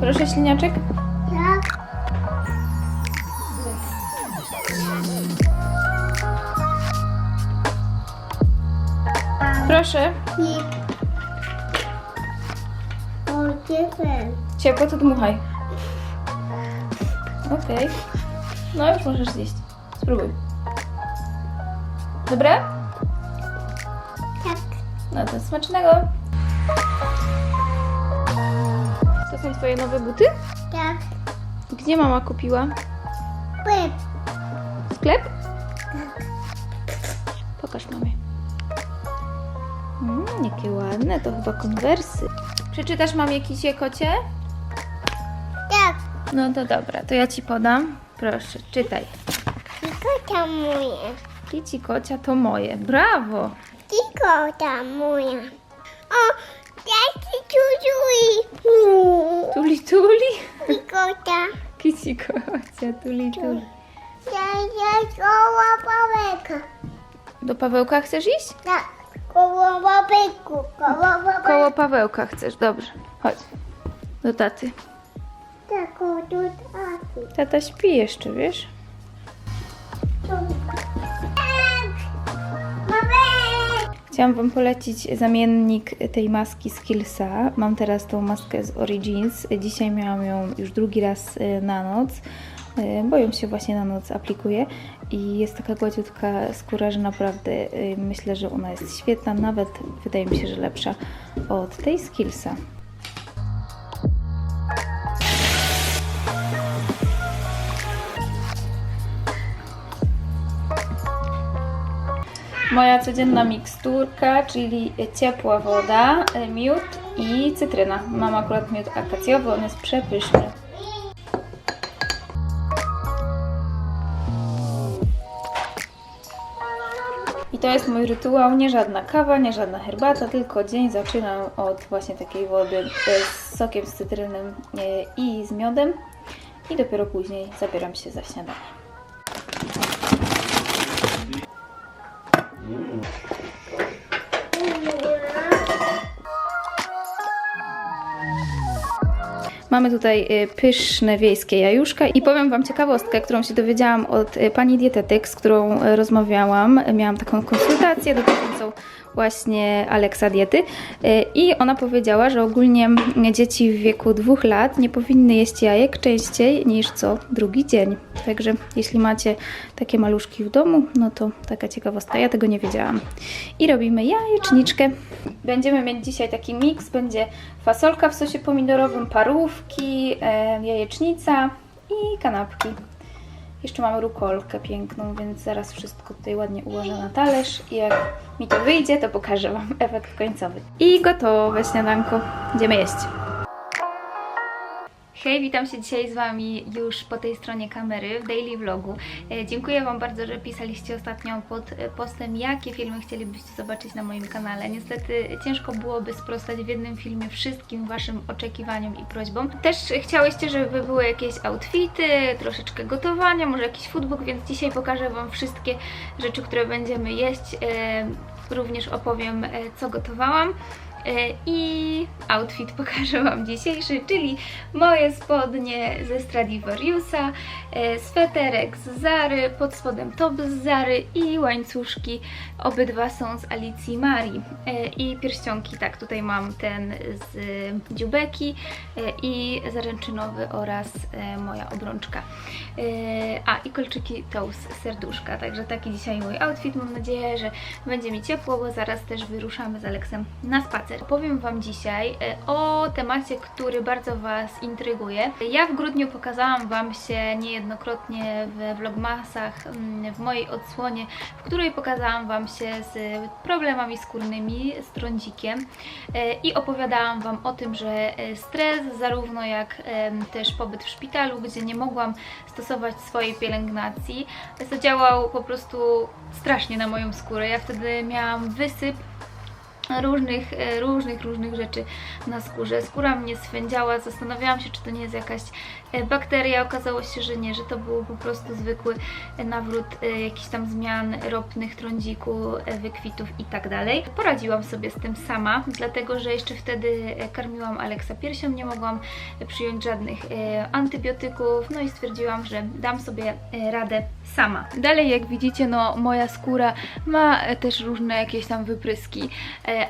Proszę śliniaczek. Tak. Proszę. Ciepło, to dmuchaj. Okej. No już możesz zjeść. Spróbuj. Dobre? Tak. No to smacznego. Są twoje nowe buty? Tak. Gdzie mama kupiła? Pyp. Sklep? Pokaż mamie. Mm, jakie ładne, to chyba konwersy. Przeczytasz mamie kisie kocie? Tak. No to dobra, to ja ci podam. Proszę, czytaj. Ta moja. Kici kocia to moje. Brawo! Tylko ta moja. O, jaki ciuciui. Tuli, tuli. Ta. Kici kocia, tuli, tuli. Ja, ja, koło babeka. Do Pawełka chcesz iść? Tak. Koło babeku. Koło babeku. Koło Pawełka chcesz, dobrze. Chodź. Do taty. Tak, tu taty. Tata śpi jeszcze, wiesz? Chciałam Wam polecić zamiennik tej maski z Killsa. Mam teraz tą maskę z Origins. Dzisiaj miałam ją już drugi raz y, na noc, y, bo ją się właśnie na noc aplikuje i jest taka gładziutka skóra, że naprawdę y, myślę, że ona jest świetna, nawet wydaje mi się, że lepsza od tej z Killsa. Moja codzienna miksturka, czyli ciepła woda, y, miód i cytryna. Mam akurat miód akacjowy, on jest przepyszny. I to jest mój rytuał, nie żadna kawa, nie żadna herbata, tylko dzień zaczynam od właśnie takiej wody y, z sokiem z cytrynem y, i z miodem i dopiero później zabieram się za śniadanie. Mamy tutaj y, pyszne wiejskie jajuszka i powiem Wam ciekawostkę, którą się dowiedziałam od y, pani dietetyk, z którą y, rozmawiałam. Miałam taką konsultację dotyczącą właśnie Aleksa diety y, i ona powiedziała, że ogólnie dzieci w wieku dwóch lat nie powinny jeść jajek częściej niż co drugi dzień. Także jeśli macie takie maluszki w domu, no to taka ciekawostka, ja tego nie wiedziałam. I robimy jajeczniczkę. Będziemy mieć dzisiaj taki miks, będzie fasolka w sosie pomidorowym, parówki, e, jajecznica i kanapki. Jeszcze mamy rukolkę piękną, więc zaraz wszystko tutaj ładnie ułożę na talerz i jak mi to wyjdzie, to pokażę Wam efekt końcowy. I gotowe śniadanko. Idziemy jeść. Hej, witam się dzisiaj z Wami już po tej stronie kamery w daily vlogu. E, dziękuję Wam bardzo, że pisaliście ostatnio pod e, postem, jakie filmy chcielibyście zobaczyć na moim kanale. Niestety ciężko byłoby sprostać w jednym filmie wszystkim Waszym oczekiwaniom i prośbom. Też chciałyście, żeby były jakieś outfity, troszeczkę gotowania, może jakiś foodbook, więc dzisiaj pokażę Wam wszystkie rzeczy, które będziemy jeść. E, Również opowiem, co gotowałam. E, I outfit pokażę Wam dzisiejszy, czyli moje spodnie ze Stradivariusa, e, sweterek z Zary, pod spodem top z Zary i łańcuszki, obydwa są z Alicji Marii. E, I pierścionki, tak, tutaj mam ten z dziubeki i zaręczynowy oraz moja obrączka. A, i kolczyki to z serduszka, także taki dzisiaj mój outfit. Mam nadzieję, że będzie mi ciepło, bo zaraz też wyruszamy z Aleksem na spacer. Opowiem Wam dzisiaj e, o temacie, który bardzo Was intryguje. Ja w grudniu pokazałam Wam się niejednokrotnie w vlogmasach, mm, w mojej odsłonie, w której pokazałam Wam się z problemami skórnymi, z trądzikiem e, i opowiadałam Wam o tym, że e, stres, zarówno jak też pobyt w szpitalu, gdzie nie mogłam stosować swojej pielęgnacji, zadziałał po prostu strasznie na moją skórę. Ja wtedy miałam wysyp różnych, e, różnych, różnych rzeczy na skórze. Skóra mnie swędziała, zastanawiałam się, czy to nie jest jakaś e, bakteria. Okazało się, że nie, że to był po prostu zwykły e, nawrót jakichś tam zmian ropnych, trądziku, wykwitów i tak dalej. Poradziłam sobie z tym sama, dlatego że jeszcze wtedy karmiłam Aleksa piersią, nie mogłam przyjąć żadnych antybiotyków, no i stwierdziłam, że dam sobie radę sama. Dalej, jak widzicie, no moja skóra ma też różne jakieś tam wypryski,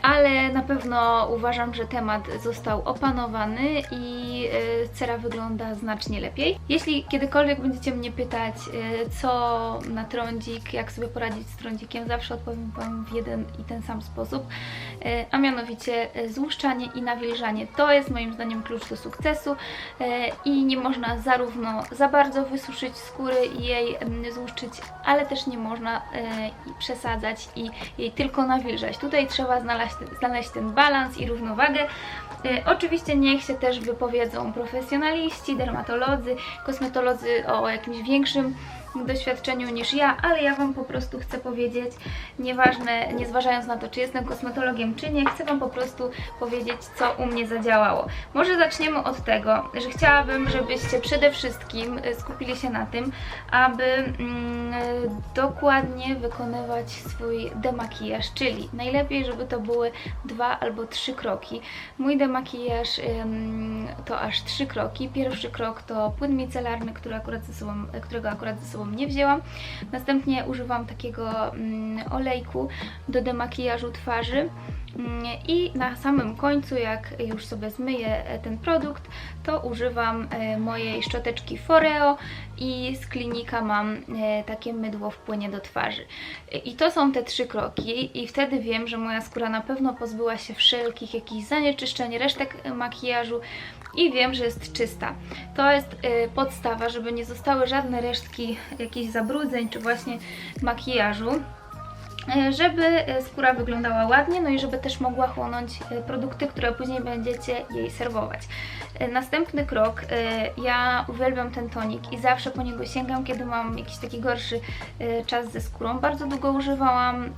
ale na pewno uważam, że temat został opanowany i e, cera wygląda znacznie lepiej. Jeśli kiedykolwiek będziecie mnie pytać, e, co na trądzik, jak sobie poradzić z trądzikiem, zawsze odpowiem Wam w jeden i ten sam sposób, e, a mianowicie złuszczanie i nawilżanie. To jest moim zdaniem klucz do sukcesu i nie można zarówno za bardzo wysuszyć skóry i jej złuszczyć, ale też nie można przesadzać i jej tylko nawilżać. Tutaj trzeba znaleźć, znaleźć ten balans i równowagę. E, Oczywiście niech się też wypowiedzą profesjonaliści, dermatolodzy, kosmetolodzy o jakimś większym doświadczeniu niż ja, ale ja Wam po prostu chcę powiedzieć, nieważne, nie zważając na to, czy jestem kosmetologiem, czy nie, chcę Wam po prostu powiedzieć, co u mnie zadziałało. Może zaczniemy od tego, że chciałabym, żebyście przede wszystkim e, skupili się na tym, aby mm, dokładnie wykonywać swój demakijaż, czyli najlepiej, żeby to były dwa albo trzy kroki. Mój demakijaż to aż trzy kroki. Pierwszy krok to płyn micelarny, który akurat ze sobą, którego akurat ze sobą nie wzięłam. Następnie używam takiego mm, olejku do demakijażu twarzy. I na samym końcu, jak już sobie zmyję e, ten produkt, to używam e, mojej szczoteczki Foreo i z klinika mam e, takie mydło w płynie do twarzy. I to są te trzy kroki i wtedy wiem, że moja skóra na pewno pozbyła się wszelkich jakichś zanieczyszczeń, resztek makijażu i wiem, że jest czysta. To jest podstawa, żeby nie zostały żadne resztki jakichś zabrudzeń czy właśnie makijażu żeby e, skóra wyglądała ładnie, no i żeby też mogła chłonąć e, produkty, które później będziecie jej serwować. E, Następny krok, e, ja uwielbiam ten tonik i zawsze po niego sięgam, kiedy mam jakiś taki gorszy e, czas ze skórą. Bardzo długo używałam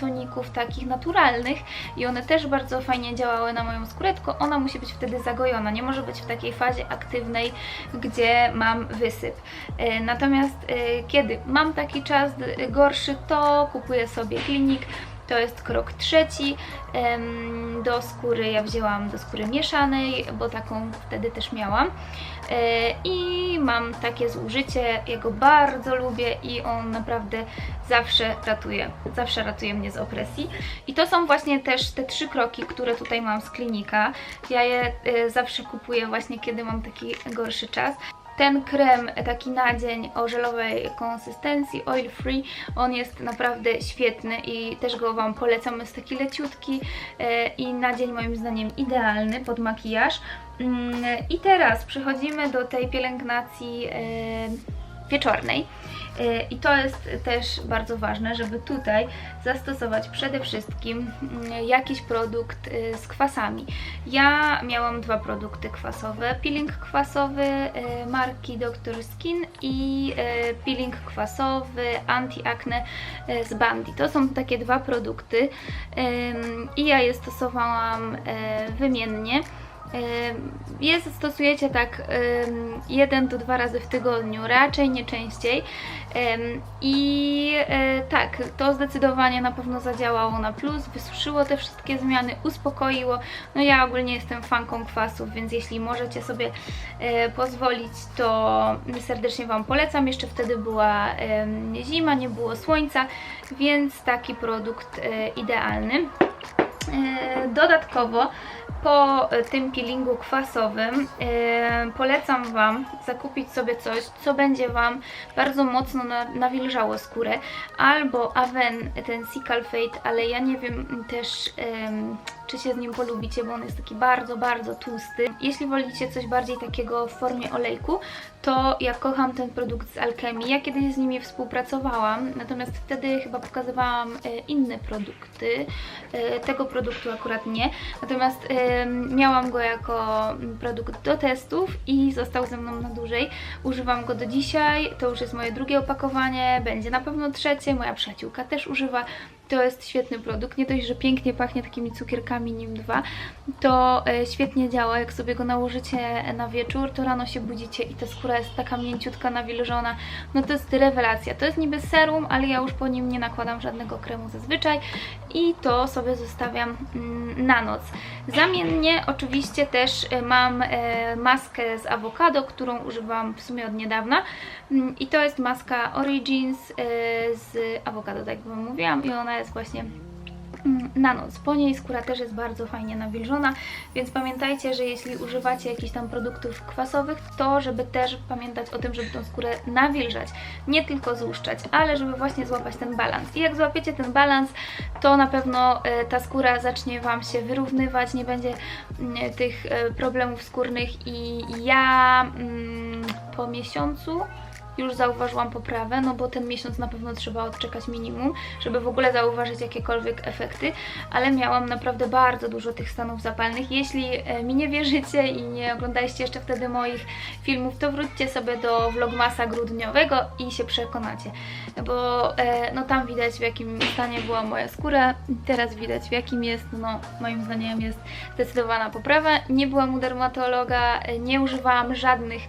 toników takich naturalnych i one też bardzo fajnie działały na moją skórę, tylko ona musi być wtedy zagojona, nie może być w takiej fazie aktywnej, gdzie mam wysyp. Natomiast kiedy mam taki czas gorszy, to kupuję sobie klinik. To jest krok trzeci. Do skóry ja wzięłam do skóry mieszanej, bo taką wtedy też miałam. E, I mam takie zużycie, ja go bardzo lubię i on naprawdę zawsze ratuje, zawsze ratuje mnie z opresji. I to są właśnie też te trzy kroki, które tutaj mam z klinika. Ja je e, zawsze kupuję właśnie kiedy mam taki gorszy czas. Ten krem taki na dzień o żelowej konsystencji, oil free, on jest naprawdę świetny i też go Wam polecam. Jest taki leciutki e, i na dzień moim zdaniem idealny pod makijaż. Mm, I teraz przechodzimy do tej pielęgnacji e, wieczornej. I to jest też bardzo ważne, żeby tutaj zastosować przede wszystkim mm, jakiś produkt e, z kwasami. Ja miałam dwa produkty kwasowe. Peeling kwasowy e, marki Dr. Skin i e, peeling kwasowy anti-acne e, z Bandi. To są takie dwa produkty i ja je stosowałam wymiennie. Je stosujecie tak jeden do dwa razy w tygodniu, raczej nie częściej. I e, tak, to zdecydowanie na pewno zadziałało na plus, wysuszyło te wszystkie zmiany, uspokoiło. No ja ogólnie jestem fanką kwasów, więc jeśli możecie sobie e, pozwolić, to serdecznie Wam polecam. Jeszcze wtedy była zima, nie było słońca, więc taki produkt e, idealny. Dodatkowo po e, tym peelingu kwasowym e, polecam Wam zakupić sobie coś, co będzie Wam bardzo mocno na, nawilżało skórę. Albo Aven, ten Sickle Fade, ale ja nie wiem też em, czy się z nim polubicie, bo on jest taki bardzo, bardzo tłusty. Jeśli wolicie coś bardziej takiego w formie olejku, to ja kocham ten produkt z Alchemii. Ja kiedyś z nimi współpracowałam, natomiast wtedy chyba pokazywałam e, inne produkty. E, Tego produktu akurat nie. Natomiast miałam go jako mm, produkt do testów i został ze mną na dłużej. Używam go do dzisiaj. To już jest moje drugie opakowanie, będzie na pewno trzecie. Moja przyjaciółka też używa to jest świetny produkt. Nie dość, że pięknie pachnie takimi cukierkami nim 2, to e, świetnie działa. Jak sobie go nałożycie na wieczór, to rano się budzicie i ta skóra jest taka mięciutka, nawilżona. No to jest rewelacja. To jest niby serum, ale ja już po nim nie nakładam żadnego kremu zazwyczaj i to sobie zostawiam mm, na noc. Zamiennie oczywiście też e, mam e, maskę z awokado, którą używam w sumie od niedawna Mm, i to jest maska Origins z awokado, tak jak Wam mówiłam i ona jest właśnie mm, na noc. Po niej skóra też jest bardzo fajnie nawilżona, więc pamiętajcie, że jeśli używacie jakichś tam produktów kwasowych, to żeby też pamiętać o tym, żeby tą skórę nawilżać, nie tylko złuszczać, ale żeby właśnie złapać ten balans. I jak złapiecie ten balans, to na pewno e, ta skóra zacznie Wam się wyrównywać, nie będzie mm, tych e, problemów skórnych i ja mm, po miesiącu już zauważyłam poprawę, no bo ten miesiąc na pewno trzeba odczekać minimum, żeby w ogóle zauważyć jakiekolwiek efekty, ale miałam naprawdę bardzo dużo tych stanów zapalnych. Jeśli e, mi nie wierzycie i nie oglądaliście jeszcze wtedy moich filmów, to wróćcie sobie do vlogmasa grudniowego i się przekonacie, bo e, no tam widać w jakim stanie była moja skóra, teraz widać w jakim jest, no moim zdaniem jest zdecydowana poprawa. Nie byłam u dermatologa, e, nie używałam żadnych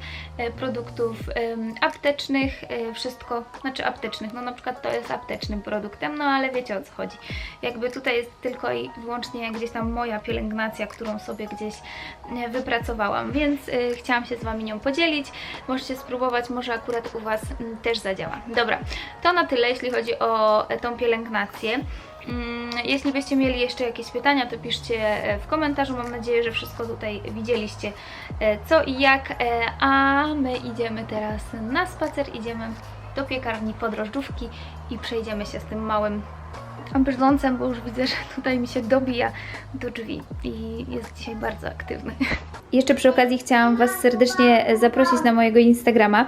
produktów em, aptecznych, e, wszystko, znaczy aptecznych, no na przykład to jest aptecznym produktem, no ale wiecie o co chodzi. Jakby tutaj jest tylko i wyłącznie gdzieś tam moja pielęgnacja, którą sobie gdzieś e, wypracowałam, więc e, chciałam się z Wami nią podzielić. Możecie spróbować, może akurat u Was też zadziała. Dobra, to na tyle, jeśli chodzi o tą pielęgnację. Mm, Jeśli byście mieli jeszcze jakieś pytania, to piszcie e, w komentarzu. Mam nadzieję, że wszystko tutaj widzieliście e, co i jak. E, A my idziemy teraz na spacer, idziemy do piekarni po drożdżówki i przejdziemy się z tym małym brzdącem, bo już widzę, że tutaj mi się dobija do drzwi i jest dzisiaj bardzo aktywny. Jeszcze przy okazji chciałam Was serdecznie zaprosić na mojego Instagrama.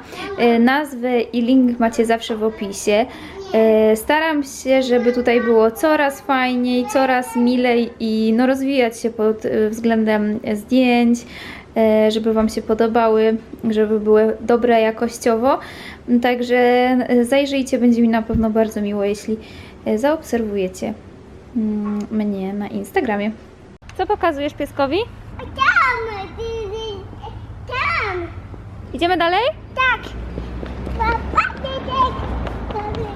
Nazwy i link macie zawsze w opisie. E, Staram się, żeby tutaj było coraz fajniej, coraz milej i no rozwijać się pod e, względem zdjęć, e, żeby Wam się podobały, żeby były dobre jakościowo. Także zajrzyjcie, będzie mi na pewno bardzo miło, jeśli zaobserwujecie mm, mnie na Instagramie. Co pokazujesz pieskowi? Tam, tam. Idziemy dalej? Tak. Papa, ty, ty. Ojej.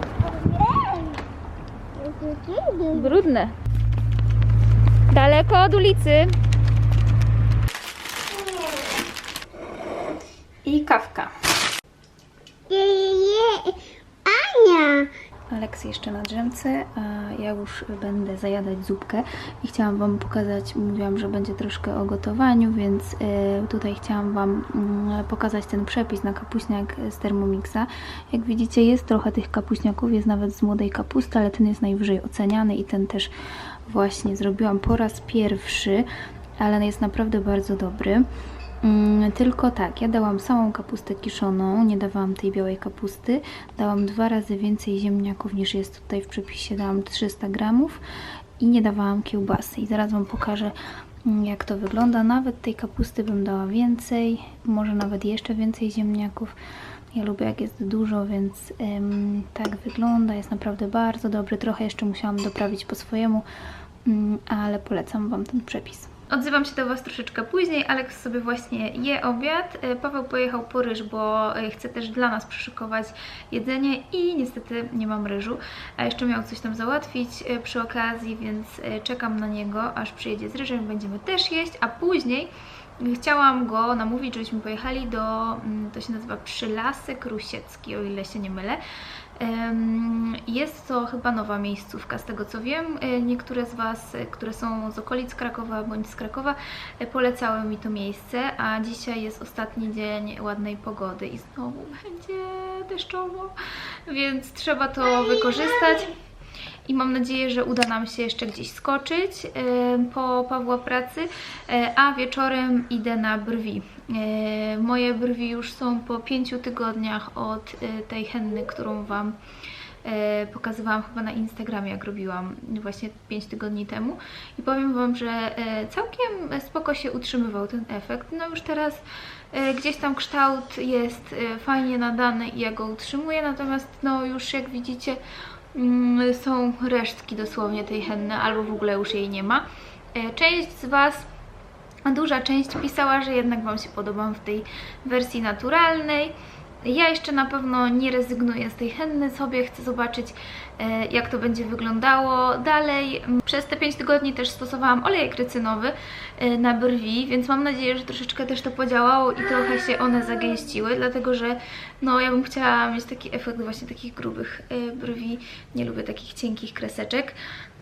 Brudne. Daleko od ulicy. I kawka. Ania. Aleks jeszcze na drzemce, a ja już będę zajadać zupkę i chciałam Wam pokazać, mówiłam, że będzie troszkę o gotowaniu, więc e, tutaj chciałam Wam mm, pokazać ten przepis na kapuśniak z Thermomixa. Jak widzicie jest trochę tych kapuśniaków, jest nawet z młodej kapusty, ale ten jest najwyżej oceniany i ten też właśnie zrobiłam po raz pierwszy, ale jest naprawdę bardzo dobry. Mm, Tylko tak, ja dałam samą kapustę kiszoną, nie dawałam tej białej kapusty. Dałam dwa razy więcej ziemniaków niż jest tutaj w przepisie, dałam 300 gramów i nie dawałam kiełbasy. I zaraz Wam pokażę, mm, jak to wygląda. Nawet tej kapusty bym dała więcej, może nawet jeszcze więcej ziemniaków. Ja lubię jak jest dużo, więc em, tak wygląda. Jest naprawdę bardzo dobry. Trochę jeszcze musiałam doprawić po swojemu, mm, ale polecam Wam ten przepis. Odzywam się do Was troszeczkę później. Aleks sobie właśnie je obiad. E, Paweł pojechał po ryż, bo e, chce też dla nas przyszykować jedzenie i niestety nie mam ryżu. A jeszcze miał coś tam załatwić e, przy okazji, więc czekam na niego, aż przyjedzie z ryżem. Będziemy też jeść, a później Chciałam go namówić, żebyśmy pojechali do, mm, to się nazywa Przylasek Rusiecki, o ile się nie mylę. Jest to chyba nowa miejscówka, z tego co wiem. E, Niektóre z Was, e, które są z okolic Krakowa bądź z Krakowa, e, polecały mi to miejsce, a dzisiaj jest ostatni dzień ładnej pogody i znowu będzie deszczowo, więc trzeba to wykorzystać i mam nadzieję, że uda nam się jeszcze gdzieś skoczyć po Pawła pracy, a wieczorem idę na brwi. Moje brwi już są po pięciu tygodniach od tej henny, którą Wam pokazywałam chyba na Instagramie, jak robiłam właśnie 5 tygodni temu i powiem Wam, że e, całkiem spoko się utrzymywał ten efekt. No już teraz e, gdzieś tam kształt jest e, fajnie nadany i ja go utrzymuję, natomiast no już jak widzicie mm, są resztki dosłownie tej henny, albo w ogóle już jej nie ma. E, Część z Was, duża część pisała, że jednak Wam się podobam w tej wersji naturalnej. Ja jeszcze na pewno nie rezygnuję z tej henny sobie, chcę zobaczyć e, jak to będzie wyglądało dalej. Przez te 5 tygodni też stosowałam olejek rycynowy e, na brwi, więc mam nadzieję, że troszeczkę też to podziałało i trochę się one zagęściły, dlatego że no ja bym chciała mieć taki efekt właśnie takich grubych e, brwi. Nie lubię takich cienkich kreseczek.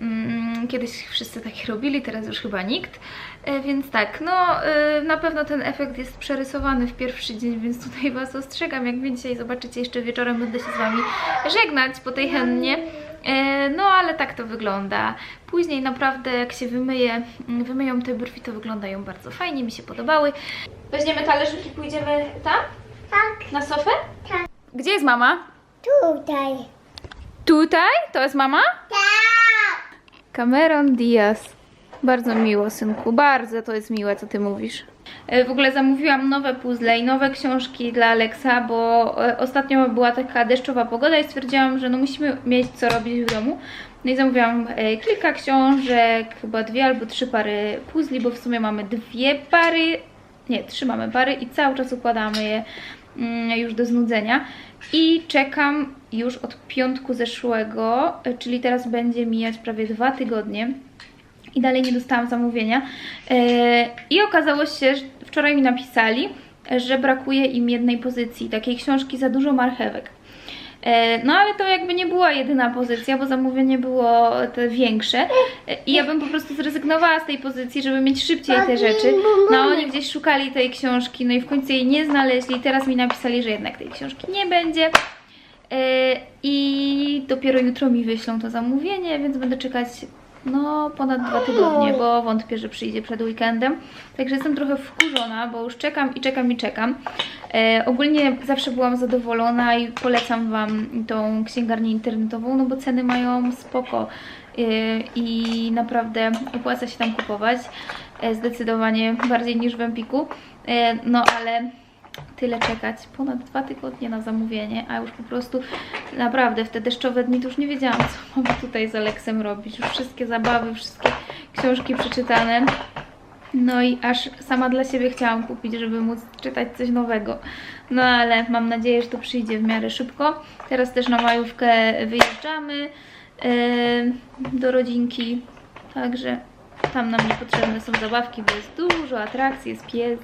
Mm, Kiedyś wszyscy takie robili, teraz już chyba nikt. E, Więc tak, no e, na pewno ten efekt jest przerysowany w pierwszy dzień, więc tutaj Was ostrzegam. Jak mnie dzisiaj zobaczycie jeszcze wieczorem, będę się z Wami żegnać po tej hennie. E, No ale tak to wygląda. Później naprawdę jak się wymyje, mm, wymyją te brwi, to wyglądają bardzo fajnie, mi się podobały. Weźmiemy talerzyk i pójdziemy tam? Tak, Na sofę? tak. Gdzie jest mama? Tutaj. Tutaj? To jest mama? Tak. Cameron Diaz. Bardzo miło, synku. Bardzo to jest miłe, co ty mówisz. E, W ogóle zamówiłam nowe puzzle i nowe książki dla Alexa, bo e, ostatnio była taka deszczowa pogoda i stwierdziłam, że no musimy mieć co robić w domu. No i zamówiłam e, kilka książek, chyba dwie albo trzy pary puzli, bo w sumie mamy dwie pary, nie, trzy mamy pary i cały czas układamy je mm, już do znudzenia. I czekam już od piątku zeszłego, e, czyli teraz będzie mijać prawie dwa tygodnie i dalej nie dostałam zamówienia. E, I okazało się, że wczoraj mi napisali, że brakuje im jednej pozycji, takiej książki za dużo marchewek. E, No ale to jakby nie była jedyna pozycja, bo zamówienie było te większe i ja bym po prostu zrezygnowała z tej pozycji, żeby mieć szybciej te rzeczy. No oni gdzieś szukali tej książki, no i w końcu jej nie znaleźli. Teraz mi napisali, że jednak tej książki nie będzie. E, I dopiero jutro mi wyślą to zamówienie, więc będę czekać no ponad dwa tygodnie, bo wątpię, że przyjdzie przed weekendem. Także jestem trochę wkurzona, bo już czekam i czekam i czekam. E, ogólnie zawsze byłam zadowolona i polecam Wam tą księgarnię internetową, no bo ceny mają spoko e, i naprawdę opłaca się tam kupować. E, zdecydowanie bardziej niż w Empiku. E, no ale tyle czekać, ponad dwa tygodnie na zamówienie, a już po prostu naprawdę w te deszczowe dni to już nie wiedziałam, co mam tutaj z Aleksem robić. Już wszystkie zabawy, wszystkie książki przeczytane. No i aż sama dla siebie chciałam kupić, żeby móc czytać coś nowego. No ale mam nadzieję, że to przyjdzie w miarę szybko. Teraz też na majówkę wyjeżdżamy e, do rodzinki, także tam nam niepotrzebne są zabawki, bo jest dużo atrakcji, jest pies,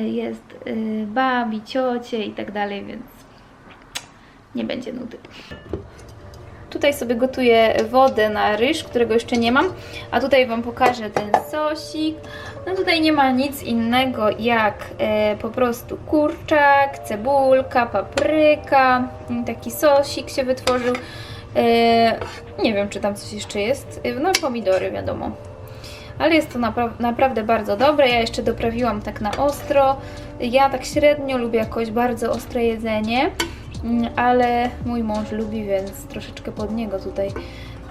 jest e, babi, ciocie i tak dalej, więc nie będzie nudy. Tutaj sobie gotuję wodę na ryż, którego jeszcze nie mam, a tutaj Wam pokażę ten sosik. No tutaj nie ma nic innego jak e, po prostu kurczak, cebulka, papryka, taki sosik się wytworzył. E, nie wiem, czy tam coś jeszcze jest. E, No pomidory wiadomo. Ale jest to napra- naprawdę bardzo dobre. Ja jeszcze doprawiłam tak na ostro. Ja tak średnio lubię jakoś bardzo ostre jedzenie, mm, ale mój mąż lubi, więc troszeczkę pod niego tutaj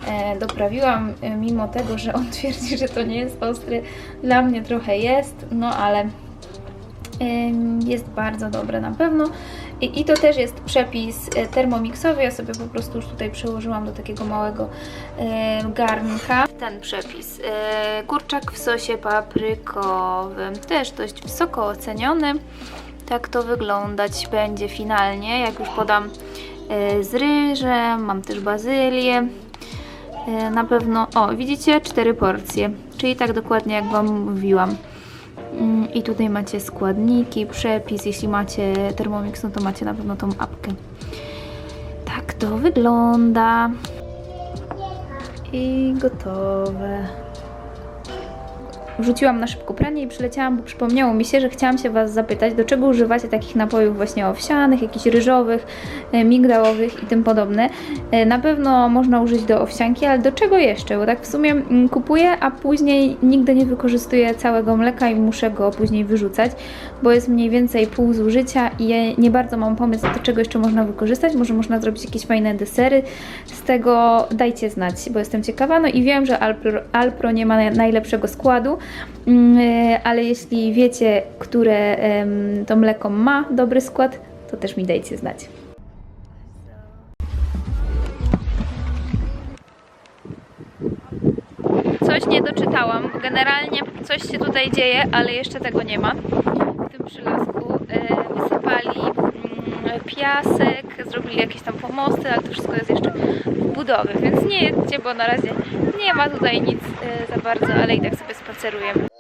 e, doprawiłam, e, mimo tego, że on twierdzi, że to nie jest ostre. Dla mnie trochę jest, no ale jest bardzo dobre na pewno. I, I to też jest przepis e, termomiksowy. Ja sobie po prostu już tutaj przełożyłam do takiego małego e, garnka. Ten przepis. E, kurczak w sosie paprykowym. Też dość wysoko oceniony. Tak to wyglądać będzie finalnie, jak już podam z ryżem. Mam też bazylię. Na pewno, o widzicie, cztery porcje. Czyli tak dokładnie jak Wam mówiłam. Mm, I tutaj macie składniki, przepis. Jeśli macie Thermomix, no to macie na pewno tą apkę. Tak to wygląda. I gotowe. Wrzuciłam na szybko pranie i przyleciałam, bo przypomniało mi się, że chciałam się Was zapytać, do czego używacie takich napojów właśnie owsianych, jakichś ryżowych, e, migdałowych i tym podobne. E, Na pewno można użyć do owsianki, ale do czego jeszcze? Bo tak w sumie mm, kupuję, a później nigdy nie wykorzystuję całego mleka i muszę go później wyrzucać, bo jest mniej więcej pół zużycia i nie bardzo mam pomysł, do czego jeszcze można wykorzystać. Może można zrobić jakieś fajne desery z tego. Dajcie znać, bo jestem ciekawa. No i wiem, że Alpro, Alpro nie ma najlepszego składu, Mm, e, ale jeśli wiecie, które to mleko ma dobry skład, to też mi dajcie znać. Coś nie doczytałam. Generalnie coś się tutaj dzieje, ale jeszcze tego nie ma. W tym przylasku e, wysypali mm, piasek, zrobili jakieś tam pomosty, ale to wszystko jest jeszcze w budowie, więc nie jedźcie, bo na razie nie ma tutaj nic e, za bardzo, ale i tak sobie spacerujemy.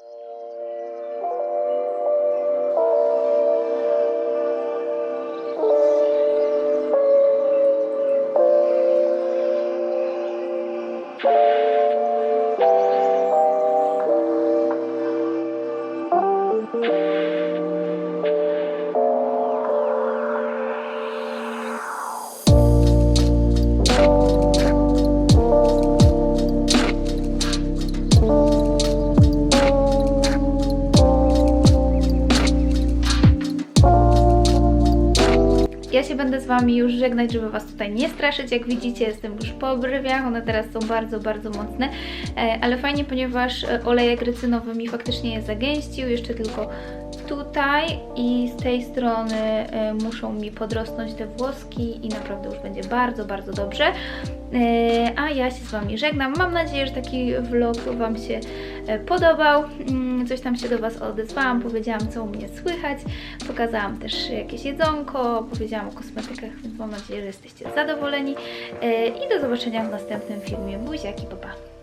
Ja się będę z Wami już żegnać, żeby Was tutaj nie straszyć. Jak widzicie, jestem już po obrywiach, one teraz są bardzo, bardzo mocne, E, ale fajnie, ponieważ e, olejek rycynowy mi faktycznie je zagęścił, jeszcze tylko tutaj i z tej strony e, muszą mi podrosnąć te włoski i naprawdę już będzie bardzo, bardzo dobrze. E, A ja się z Wami żegnam. Mam nadzieję, że taki vlog Wam się e, podobał. Mm, Coś tam się do Was odezwałam, powiedziałam co u mnie słychać, pokazałam też jakieś jedzonko, powiedziałam o kosmetykach, więc mam nadzieję, że jesteście zadowoleni. I do zobaczenia w następnym filmie. Buziaki, papa.